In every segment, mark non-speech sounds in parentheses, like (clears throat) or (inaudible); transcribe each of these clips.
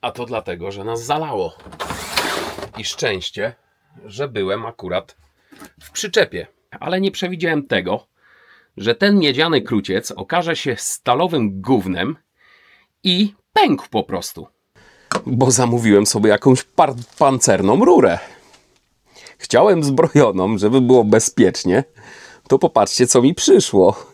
A to dlatego, że nas zalało. I szczęście, że byłem akurat w przyczepie. Ale nie przewidziałem tego, że ten miedziany kruciec okaże się stalowym gównem i pękł po prostu. Bo zamówiłem sobie jakąś pancerną rurę. Chciałem zbrojoną, żeby było bezpiecznie. To popatrzcie, co mi przyszło.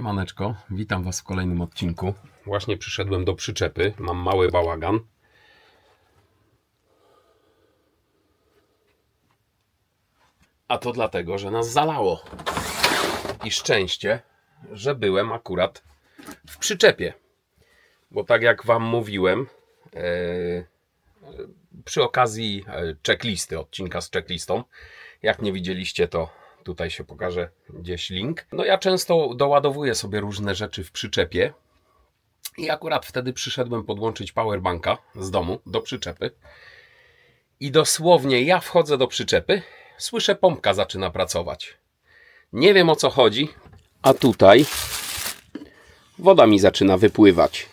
Siemaneczko, witam Was w kolejnym odcinku. Właśnie przyszedłem do przyczepy, mam mały bałagan. A to dlatego, że nas zalało. I szczęście, że byłem akurat w przyczepie. Bo tak jak Wam mówiłem, e, przy okazji e, checklisty, odcinka z checklistą, jak nie widzieliście, to tutaj się pokaże gdzieś link. No ja często doładowuję sobie różne rzeczy w przyczepie i akurat wtedy przyszedłem podłączyć powerbanka z domu do przyczepy i dosłownie ja wchodzę do przyczepy, słyszę pompka zaczyna pracować. Nie wiem o co chodzi, a tutaj woda mi zaczyna wypływać.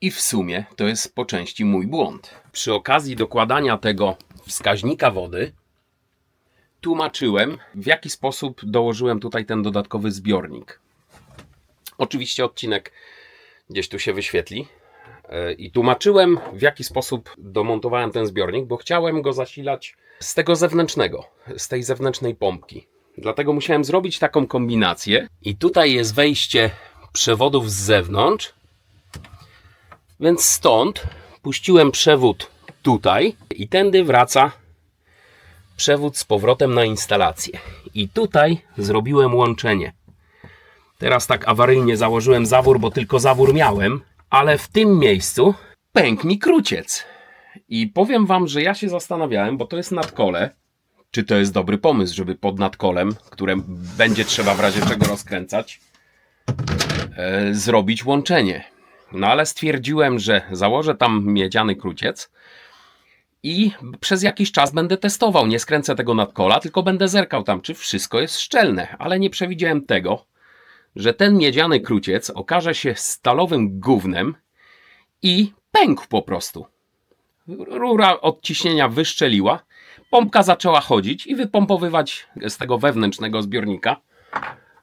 I w sumie to jest po części mój błąd. Przy okazji dokładania tego wskaźnika wody tłumaczyłem, w jaki sposób dołożyłem tutaj ten dodatkowy zbiornik. Oczywiście odcinek gdzieś tu się wyświetli. E, I tłumaczyłem, w jaki sposób domontowałem ten zbiornik, bo chciałem go zasilać z tego zewnętrznego, z tej zewnętrznej pompki. Dlatego musiałem zrobić taką kombinację. I tutaj jest wejście przewodów z zewnątrz. Więc stąd puściłem przewód tutaj i tędy wraca przewód z powrotem na instalację. I tutaj zrobiłem łączenie. Teraz tak awaryjnie założyłem zawór, bo tylko zawór miałem, ale w tym miejscu pękł mi kruciec. I powiem wam, że ja się zastanawiałem, bo to jest nadkole. Czy to jest dobry pomysł, żeby pod nadkolem, które będzie trzeba w razie czego rozkręcać, e, zrobić łączenie. No ale stwierdziłem, że założę tam miedziany kruciec, i przez jakiś czas będę testował. Nie skręcę tego nadkola, tylko będę zerkał tam, czy wszystko jest szczelne. Ale nie przewidziałem tego, że ten miedziany kruciec okaże się stalowym gównem i pękł po prostu. Rura od ciśnienia wyszczeliła, pompka zaczęła chodzić i wypompowywać z tego wewnętrznego zbiornika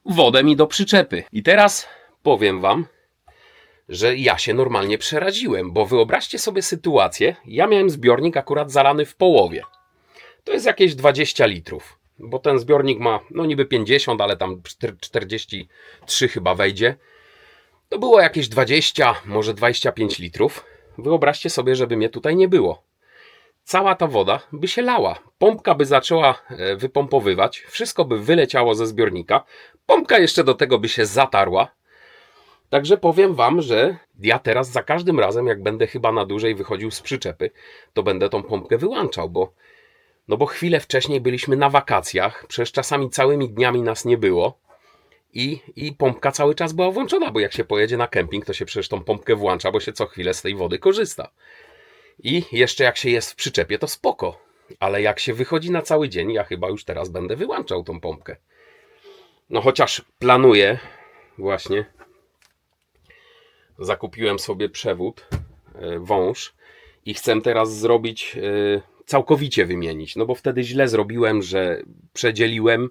wodę mi do przyczepy. I teraz powiem Wam, że ja się normalnie przeraziłem, bo wyobraźcie sobie sytuację, ja miałem zbiornik akurat zalany w połowie. To jest jakieś 20 litrów, bo ten zbiornik ma no niby 50, ale tam 43 chyba wejdzie. To było jakieś 20, może 25 litrów. Wyobraźcie sobie, żeby mnie tutaj nie było. Cała ta woda by się lała. Pompka by zaczęła e, wypompowywać, wszystko by wyleciało ze zbiornika. Pompka jeszcze do tego by się zatarła, Także powiem Wam, że ja teraz za każdym razem, jak będę chyba na dłużej wychodził z przyczepy, to będę tą pompkę wyłączał, bo, no bo chwilę wcześniej byliśmy na wakacjach, przecież czasami całymi dniami nas nie było i, i pompka cały czas była włączona, bo jak się pojedzie na kemping, to się przecież tą pompkę włącza, bo się co chwilę z tej wody korzysta. I jeszcze jak się jest w przyczepie, to spoko. Ale jak się wychodzi na cały dzień, ja chyba już teraz będę wyłączał tą pompkę. No chociaż planuję właśnie zakupiłem sobie przewód, e, wąż i chcę teraz zrobić, e, całkowicie wymienić, no bo wtedy źle zrobiłem, że przedzieliłem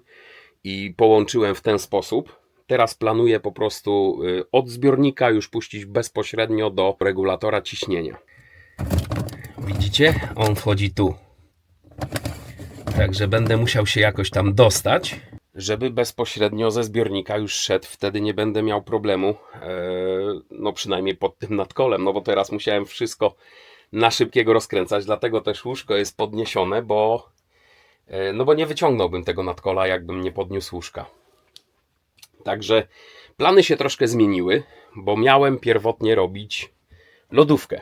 i połączyłem w ten sposób. Teraz planuję po prostu e, od zbiornika już puścić bezpośrednio do regulatora ciśnienia. Widzicie? On wchodzi tu. Także będę musiał się jakoś tam dostać żeby bezpośrednio ze zbiornika już szedł, wtedy nie będę miał problemu, e, no przynajmniej pod tym nadkolem, no bo teraz musiałem wszystko na szybkiego rozkręcać, dlatego też łóżko jest podniesione, bo e, no bo nie wyciągnąłbym tego nadkola, jakbym nie podniósł łóżka. Także plany się troszkę zmieniły, bo miałem pierwotnie robić lodówkę.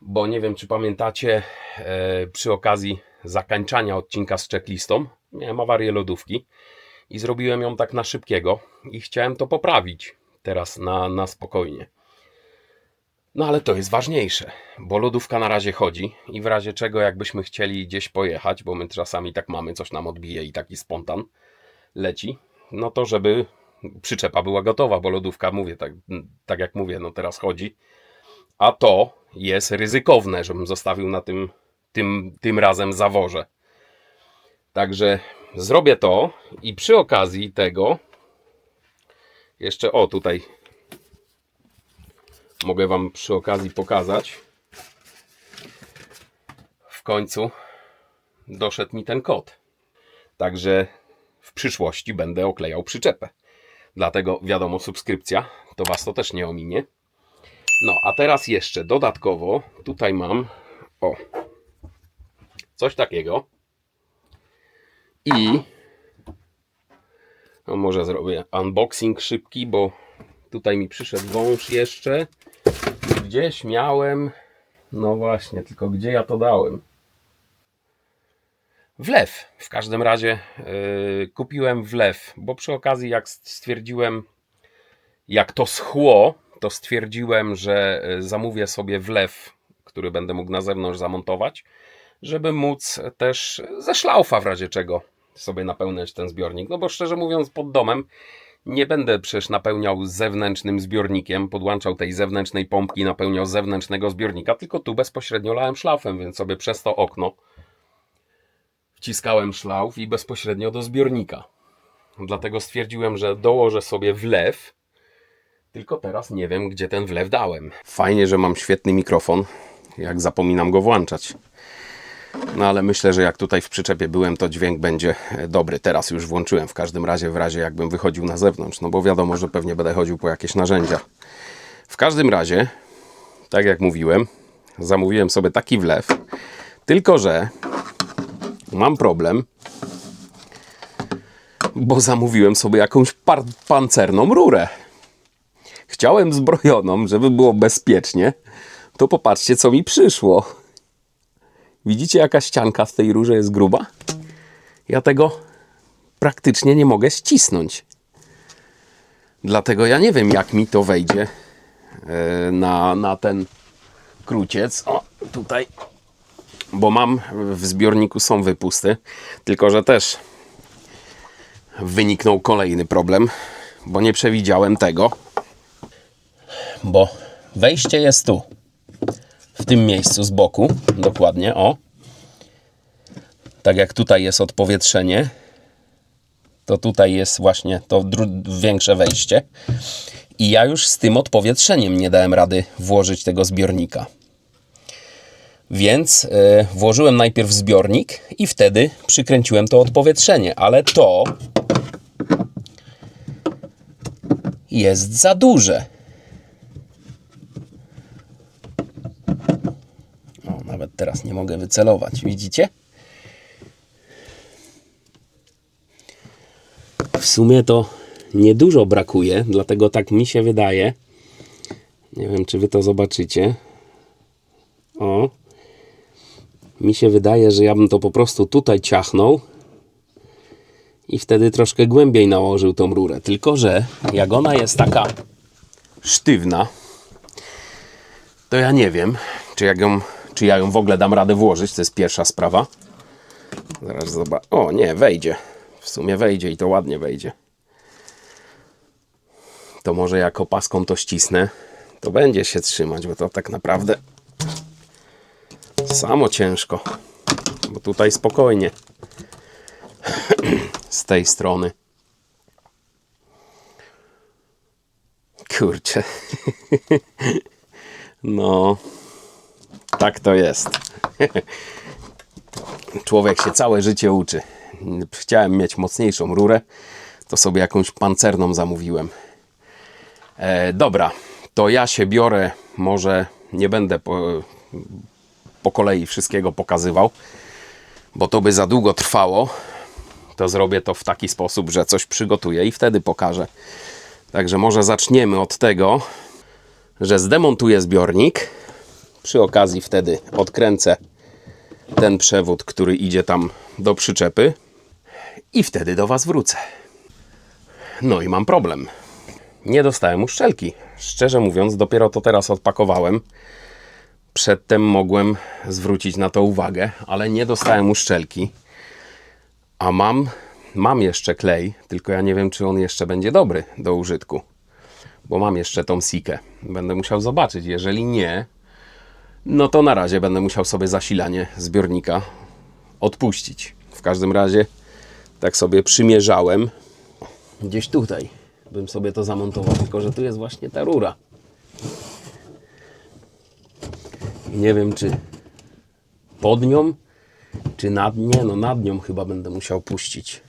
Bo nie wiem, czy pamiętacie, e, przy okazji zakańczania odcinka z checklistą miałem awarię lodówki i zrobiłem ją tak na szybkiego i chciałem to poprawić teraz na, na spokojnie. No ale to jest ważniejsze, bo lodówka na razie chodzi i w razie czego jakbyśmy chcieli gdzieś pojechać, bo my czasami tak mamy, coś nam odbije i taki spontan leci, no to żeby przyczepa była gotowa, bo lodówka, mówię, tak, tak jak mówię, no teraz chodzi, a to jest ryzykowne, żebym zostawił na tym, tym, tym razem zaworze. Także zrobię to i przy okazji tego jeszcze o tutaj mogę Wam przy okazji pokazać. W końcu doszedł mi ten kod. Także w przyszłości będę oklejał przyczepę. Dlatego wiadomo, subskrypcja to Was to też nie ominie. No, a teraz jeszcze dodatkowo tutaj mam o coś takiego. I no może zrobię unboxing szybki, bo tutaj mi przyszedł wąż jeszcze. Gdzieś miałem. No właśnie, tylko gdzie ja to dałem? Wlew. W każdym razie yy, kupiłem wlew, bo przy okazji, jak stwierdziłem, jak to schło, to stwierdziłem, że y, zamówię sobie wlew, który będę mógł na zewnątrz zamontować, żeby móc też ze szlaufa w razie czego sobie napełniać ten zbiornik. No bo szczerze mówiąc, pod domem nie będę przecież napełniał zewnętrznym zbiornikiem, podłączał tej zewnętrznej pompki, napełniał zewnętrznego zbiornika, tylko tu bezpośrednio lałem szlaufem, więc sobie przez to okno wciskałem szlauf i bezpośrednio do zbiornika. Dlatego stwierdziłem, że dołożę sobie wlew, tylko teraz nie wiem, gdzie ten wlew dałem. Fajnie, że mam świetny mikrofon, jak zapominam go włączać. No ale myślę, że jak tutaj w przyczepie byłem, to dźwięk będzie dobry. Teraz już włączyłem w każdym razie, w razie jakbym wychodził na zewnątrz, no bo wiadomo, że pewnie będę chodził po jakieś narzędzia. W każdym razie, tak jak mówiłem, zamówiłem sobie taki wlew, tylko że mam problem, bo zamówiłem sobie jakąś pancerną rurę. Chciałem zbrojoną, żeby było bezpiecznie, to popatrzcie, co mi przyszło. Widzicie, jaka ścianka w tej rurze jest gruba? Ja tego praktycznie nie mogę ścisnąć. Dlatego ja nie wiem, jak mi to wejdzie e, na, na ten kruciec. O, tutaj. Bo mam w zbiorniku są wypusty, tylko że też wyniknął kolejny problem, bo nie przewidziałem tego. Bo wejście jest tu w tym miejscu z boku, dokładnie, o. Tak jak tutaj jest odpowietrzenie, to tutaj jest właśnie to większe wejście. I ja już z tym odpowietrzeniem nie dałem rady włożyć tego zbiornika. Więc yy, włożyłem najpierw zbiornik i wtedy przykręciłem to odpowietrzenie, ale to jest za duże. Nawet teraz nie mogę wycelować, widzicie? W sumie to niedużo brakuje, dlatego tak mi się wydaje. Nie wiem, czy wy to zobaczycie. O. Mi się wydaje, że ja bym to po prostu tutaj ciachnął i wtedy troszkę głębiej nałożył tą rurę. Tylko, że jak ona jest taka sztywna, to ja nie wiem, czy jak ją czy ja ją w ogóle dam radę włożyć, to jest pierwsza sprawa. Zaraz zobacz. O, nie, wejdzie. W sumie wejdzie i to ładnie wejdzie. To może jak opaską to ścisnę, to będzie się trzymać, bo to tak naprawdę samo ciężko. Bo tutaj spokojnie. Z tej strony. Kurczę. No. Tak to jest. Człowiek się całe życie uczy. Chciałem mieć mocniejszą rurę, to sobie jakąś pancerną zamówiłem. E, dobra, to ja się biorę, może nie będę po, po kolei wszystkiego pokazywał, bo to by za długo trwało. to zrobię to w taki sposób, że coś przygotuję i wtedy pokażę. Także może zaczniemy od tego, że zdemontuję zbiornik. Przy okazji wtedy odkręcę ten przewód, który idzie tam do przyczepy i wtedy do Was wrócę. No i mam problem. Nie dostałem uszczelki. Szczerze mówiąc, dopiero to teraz odpakowałem. Przedtem mogłem zwrócić na to uwagę, ale nie dostałem uszczelki. A mam, mam jeszcze klej, tylko ja nie wiem, czy on jeszcze będzie dobry do użytku. Bo mam jeszcze tą sikę. Będę musiał zobaczyć. Jeżeli nie, no to na razie będę musiał sobie zasilanie zbiornika odpuścić. W każdym razie tak sobie przymierzałem. Gdzieś tutaj bym sobie to zamontował, tylko że tu jest właśnie ta rura. I nie wiem, czy pod nią, czy nad nie, no nad nią chyba będę musiał puścić.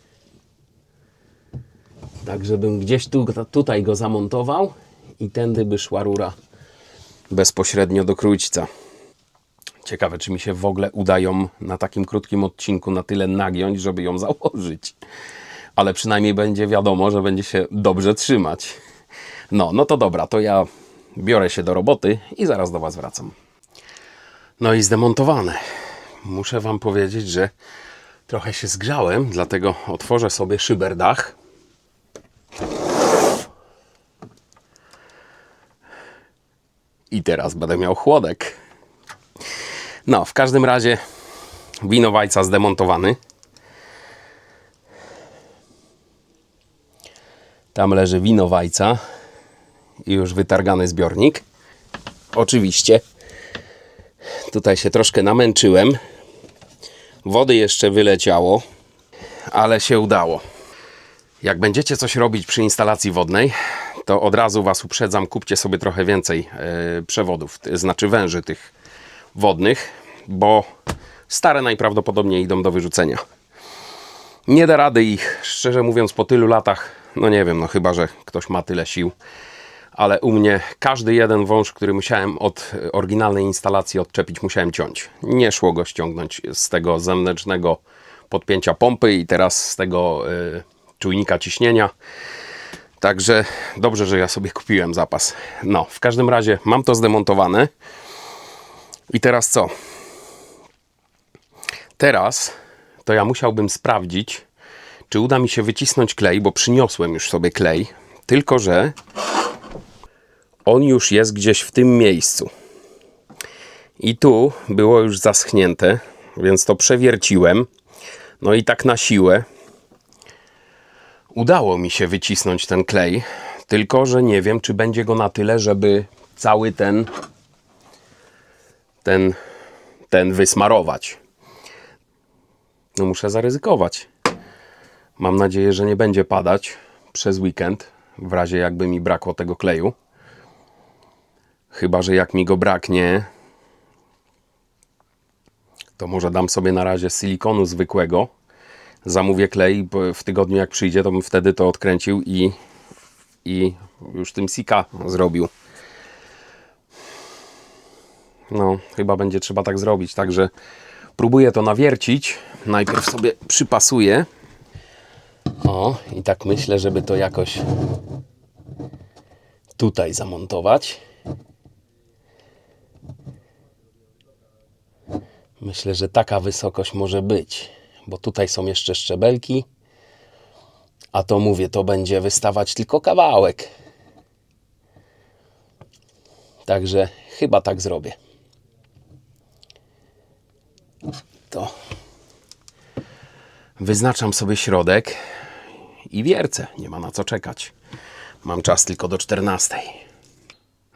Tak, żebym gdzieś tu, tutaj go zamontował i tędy by szła rura bezpośrednio do krójca. Ciekawe, czy mi się w ogóle udają na takim krótkim odcinku na tyle nagiąć, żeby ją założyć. Ale przynajmniej będzie wiadomo, że będzie się dobrze trzymać. No, no to dobra, to ja biorę się do roboty i zaraz do Was wracam. No i zdemontowane. Muszę Wam powiedzieć, że trochę się zgrzałem, dlatego otworzę sobie szyberdach. I teraz będę miał chłodek. No, w każdym razie winowajca zdemontowany. Tam leży winowajca i już wytargany zbiornik. Oczywiście tutaj się troszkę namęczyłem. Wody jeszcze wyleciało, ale się udało. Jak będziecie coś robić przy instalacji wodnej, to od razu Was uprzedzam, kupcie sobie trochę więcej e, przewodów, znaczy węży tych wodnych, bo stare najprawdopodobniej idą do wyrzucenia. Nie da rady ich, szczerze mówiąc, po tylu latach, no nie wiem, no chyba, że ktoś ma tyle sił, ale u mnie każdy jeden wąż, który musiałem od oryginalnej instalacji odczepić, musiałem ciąć. Nie szło go ściągnąć z tego zewnętrznego podpięcia pompy i teraz z tego y, czujnika ciśnienia. Także dobrze, że ja sobie kupiłem zapas. No, w każdym razie mam to zdemontowane. I teraz co? Teraz to ja musiałbym sprawdzić, czy uda mi się wycisnąć klej, bo przyniosłem już sobie klej. Tylko, że on już jest gdzieś w tym miejscu. I tu było już zaschnięte, więc to przewierciłem. No i tak na siłę udało mi się wycisnąć ten klej. Tylko, że nie wiem, czy będzie go na tyle, żeby cały ten ten, ten wysmarować. No muszę zaryzykować. Mam nadzieję, że nie będzie padać przez weekend, w razie jakby mi brakło tego kleju. Chyba, że jak mi go braknie, to może dam sobie na razie silikonu zwykłego. Zamówię klej, w tygodniu jak przyjdzie, to bym wtedy to odkręcił i, i już tym sika zrobił. No, chyba będzie trzeba tak zrobić. Także próbuję to nawiercić. Najpierw sobie przypasuję. O, i tak myślę, żeby to jakoś tutaj zamontować. Myślę, że taka wysokość może być, bo tutaj są jeszcze szczebelki. A to mówię, to będzie wystawać tylko kawałek. Także chyba tak zrobię. To wyznaczam sobie środek i wiercę. Nie ma na co czekać. Mam czas tylko do 14.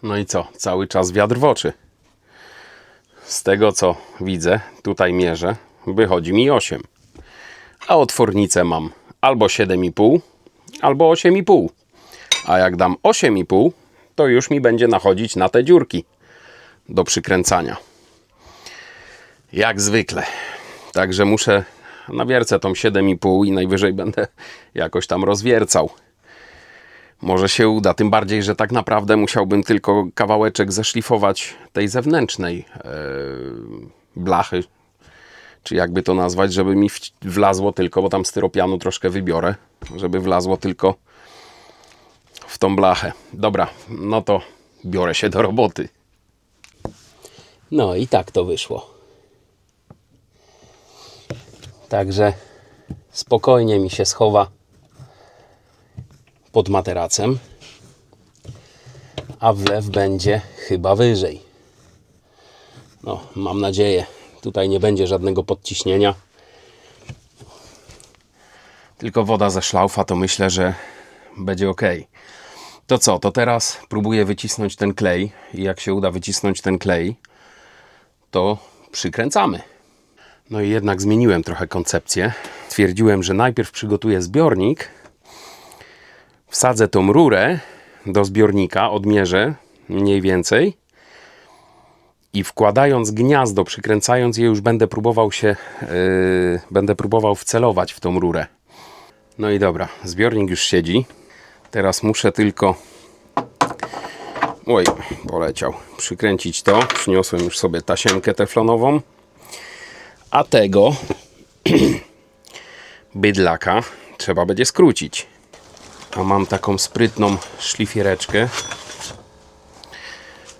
No i co? Cały czas wiatr w oczy. Z tego co widzę, tutaj mierzę, wychodzi mi 8. A otwornicę mam albo 7,5, albo 8,5. A jak dam 8,5, to już mi będzie nachodzić na te dziurki do przykręcania. Jak zwykle. Także muszę nawiercę tą 7,5 i najwyżej będę jakoś tam rozwiercał. Może się uda, tym bardziej, że tak naprawdę musiałbym tylko kawałeczek zeszlifować tej zewnętrznej e, blachy, czy jakby to nazwać, żeby mi wlazło tylko, bo tam styropianu troszkę wybiorę, żeby wlazło tylko w tą blachę. Dobra, no to biorę się do roboty. No i tak to wyszło. Także spokojnie mi się schowa pod materacem, a wlew będzie chyba wyżej. No, mam nadzieję. Tutaj nie będzie żadnego podciśnienia. Tylko woda ze szlaufa, to myślę, że będzie ok. To co, to teraz próbuję wycisnąć ten klej i jak się uda wycisnąć ten klej, to przykręcamy. No i jednak zmieniłem trochę koncepcję. Twierdziłem, że najpierw przygotuję zbiornik, wsadzę tą rurę do zbiornika, odmierzę mniej więcej i wkładając gniazdo, przykręcając je, już będę próbował się, yy, będę próbował wcelować w tą rurę. No i dobra, zbiornik już siedzi. Teraz muszę tylko. Oj, poleciał. Przykręcić to. Przyniosłem już sobie tasiemkę teflonową. A tego (clears throat) bydlaka trzeba będzie skrócić. A mam taką sprytną szlifiereczkę.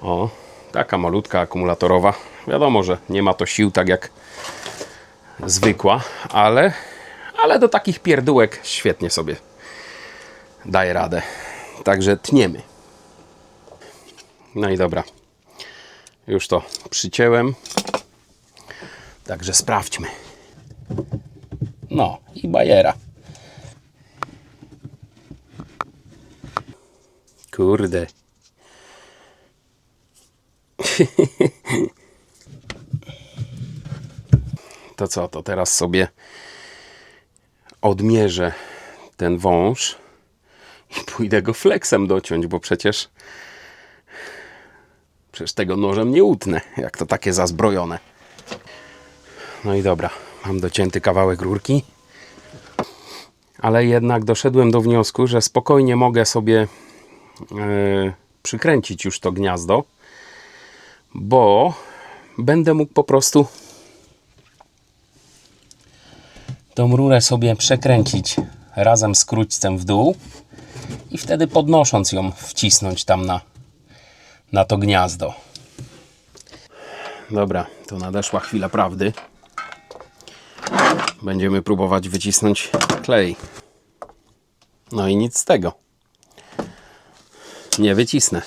O, taka malutka akumulatorowa. Wiadomo, że nie ma to sił tak jak zwykła, ale, ale do takich pierdółek świetnie sobie daje radę. Także tniemy. No i dobra. Już to przycięłem. Także sprawdźmy. No i bajera. Kurde. (laughs) To co, to teraz sobie odmierzę ten wąż i pójdę go flexem dociąć, bo przecież przecież tego nożem nie utnę, jak to takie zazbrojone. No i dobra, mam docięty kawałek rurki. Ale jednak doszedłem do wniosku, że spokojnie mogę sobie e, przykręcić już to gniazdo, bo będę mógł po prostu tą rurę sobie przekręcić razem z króćcem w dół i wtedy podnosząc ją wcisnąć tam na, na to gniazdo. Dobra, to nadeszła chwila prawdy. Będziemy próbować wycisnąć klej. No i nic z tego. Nie wycisnę.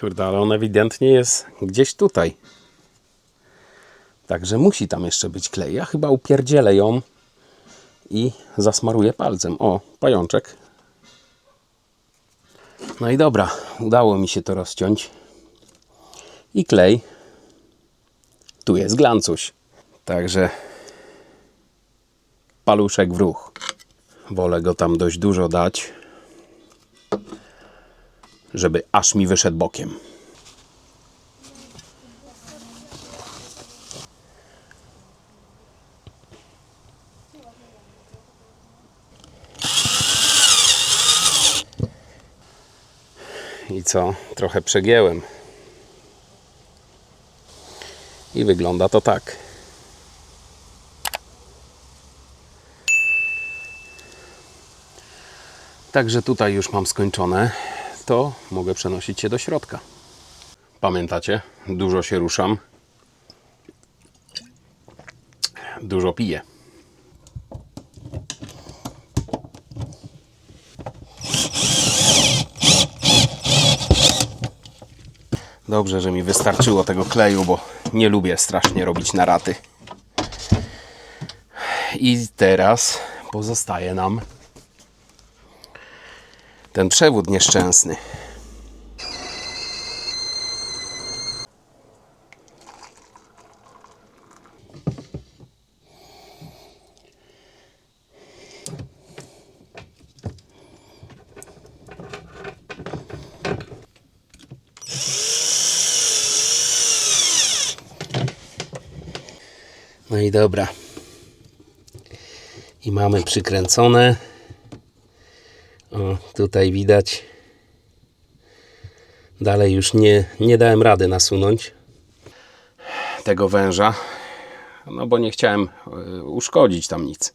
Kurde, ale on ewidentnie jest gdzieś tutaj. Także musi tam jeszcze być klej. Ja chyba upierdzielę ją i zasmaruję palcem. O, pajączek. No i dobra, udało mi się to rozciąć. I klej. Tu jest glancuś. Także paluszek w ruch. Wolę go tam dość dużo dać, żeby aż mi wyszedł bokiem. I co? Trochę przegięłem. I wygląda to tak. Także tutaj już mam skończone. To mogę przenosić się do środka. Pamiętacie? Dużo się ruszam. Dużo piję. Dobrze, że mi wystarczyło tego kleju, bo nie lubię strasznie robić na raty. I teraz pozostaje nam ten przewód nieszczęsny. Dobra. I mamy przykręcone. O, tutaj widać. Dalej już nie, nie dałem rady nasunąć. tego węża, no bo nie chciałem e, uszkodzić tam nic.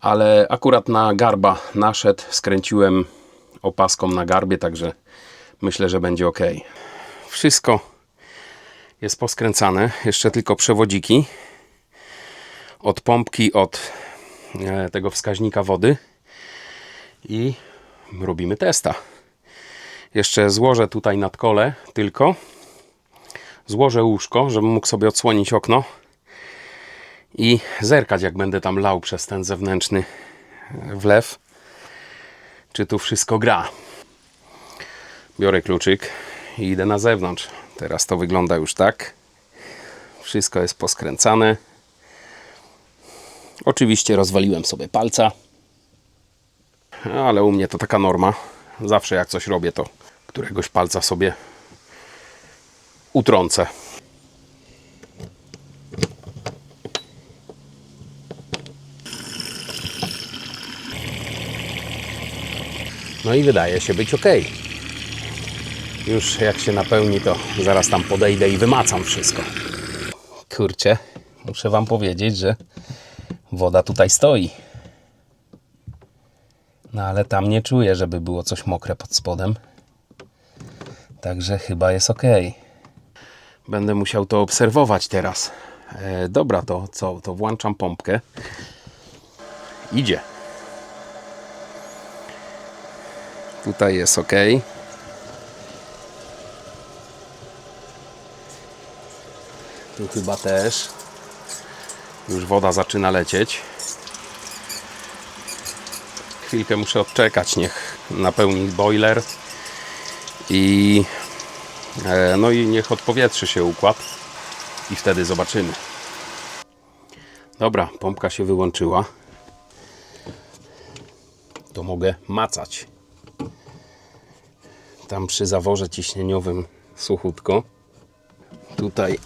Ale akurat na garba naszedł, skręciłem opaską na garbie, także myślę, że będzie ok. Wszystko jest poskręcane, jeszcze tylko przewodziki od pompki, od e, tego wskaźnika wody i robimy testa. Jeszcze złożę tutaj nad kole tylko. Złożę łóżko, żebym mógł sobie odsłonić okno i zerkać, jak będę tam lał przez ten zewnętrzny wlew, czy tu wszystko gra. Biorę kluczyk i idę na zewnątrz. Teraz to wygląda już tak. Wszystko jest poskręcane. Oczywiście rozwaliłem sobie palca, ale u mnie to taka norma. Zawsze jak coś robię, to któregoś palca sobie utrącę. No i wydaje się być ok. Już jak się napełni, to zaraz tam podejdę i wymacam wszystko. Kurczę, muszę Wam powiedzieć, że woda tutaj stoi. No ale tam nie czuję, żeby było coś mokre pod spodem. Także chyba jest ok. Będę musiał to obserwować teraz. E, dobra, to co? To włączam pompkę. Idzie. Tutaj jest ok. Tu chyba też. Już woda zaczyna lecieć. Chwilkę muszę odczekać, niech napełni boiler i e, no i niech odpowietrzy się układ i wtedy zobaczymy. Dobra, pompka się wyłączyła. To mogę macać. Tam przy zaworze ciśnieniowym suchutko. Tutaj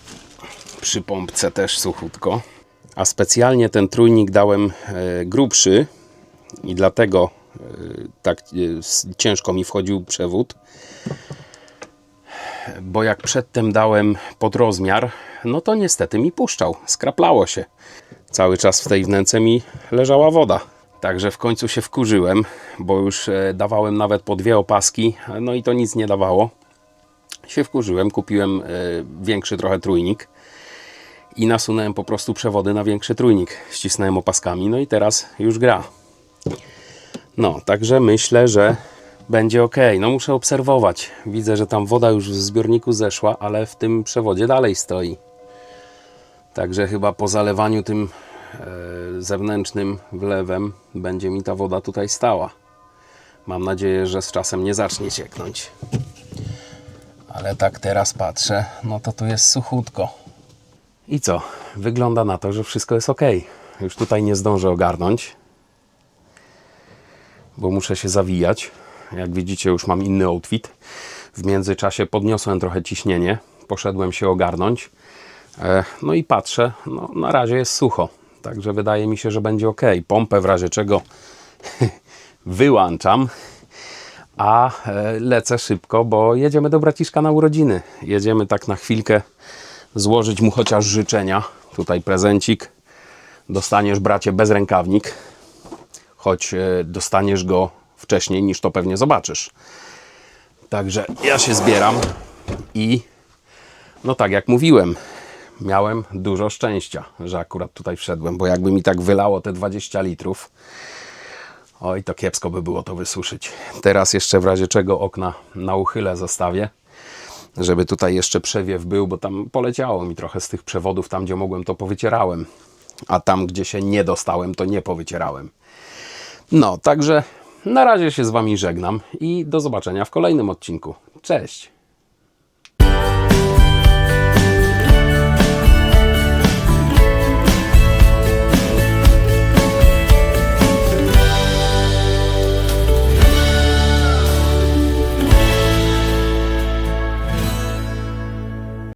przy pompce też suchutko. A specjalnie ten trójnik dałem e, grubszy i dlatego e, tak e, ciężko mi wchodził przewód. Bo jak przedtem dałem pod rozmiar, no to niestety mi puszczał, skraplało się. Cały czas w tej wnęce mi leżała woda. Także w końcu się wkurzyłem, bo już dawałem nawet po dwie opaski, no i to nic nie dawało. Się wkurzyłem, kupiłem większy trochę trójnik i nasunąłem po prostu przewody na większy trójnik. Ścisnąłem opaskami, no i teraz już gra. No, także myślę, że będzie ok. No muszę obserwować. Widzę, że tam woda już w zbiorniku zeszła, ale w tym przewodzie dalej stoi. Także chyba po zalewaniu tym e, zewnętrznym wlewem będzie mi ta woda tutaj stała. Mam nadzieję, że z czasem nie zacznie cieknąć. Ale tak teraz patrzę, no to tu jest suchutko. I co? Wygląda na to, że wszystko jest ok. Już tutaj nie zdążę ogarnąć, bo muszę się zawijać. Jak widzicie, już mam inny outfit. W międzyczasie podniosłem trochę ciśnienie, poszedłem się ogarnąć. E, No i patrzę, no na razie jest sucho. Także wydaje mi się, że będzie ok. Pompę w razie czego (laughs) wyłączam, a e, lecę szybko, bo jedziemy do braciszka na urodziny. Jedziemy tak na chwilkę złożyć mu chociaż życzenia. Tutaj prezencik. Dostaniesz bracie bez rękawnik, choć e, dostaniesz go wcześniej niż to pewnie zobaczysz. Także ja się zbieram i no tak jak mówiłem, miałem dużo szczęścia, że akurat tutaj wszedłem, bo jakby mi tak wylało te 20 litrów, oj to kiepsko by było to wysuszyć. Teraz jeszcze w razie czego okna na uchyle zostawię, żeby tutaj jeszcze przewiew był, bo tam poleciało mi trochę z tych przewodów, tam gdzie mogłem to powycierałem, a tam gdzie się nie dostałem to nie powycierałem. No, także na razie się z Wami żegnam i do zobaczenia w kolejnym odcinku. Cześć!